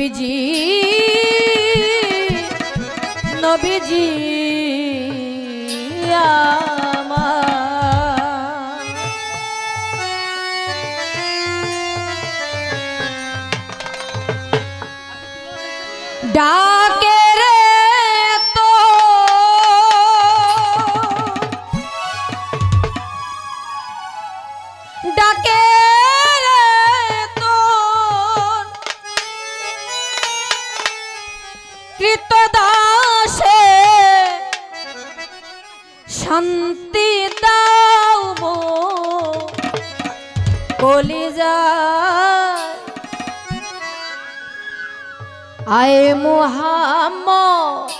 নবীজি নবীজি ডা কৃত দাসে শান্তি দাও মো। কলিজা আয় মোহাম্মদ।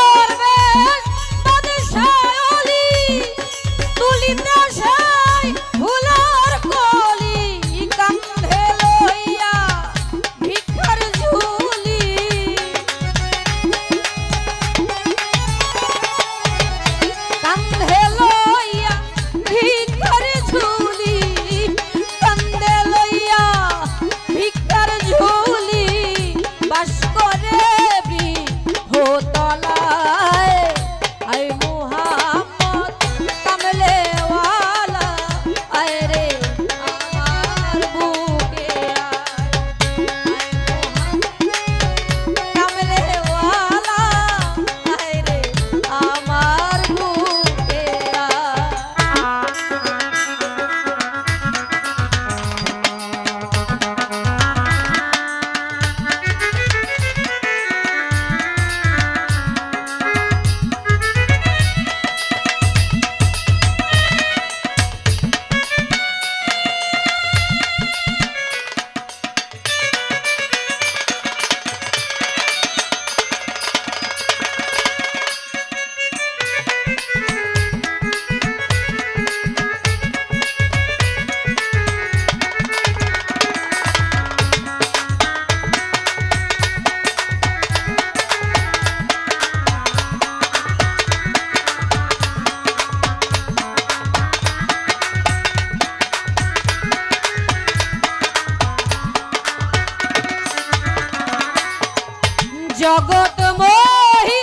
জগৎ মোহি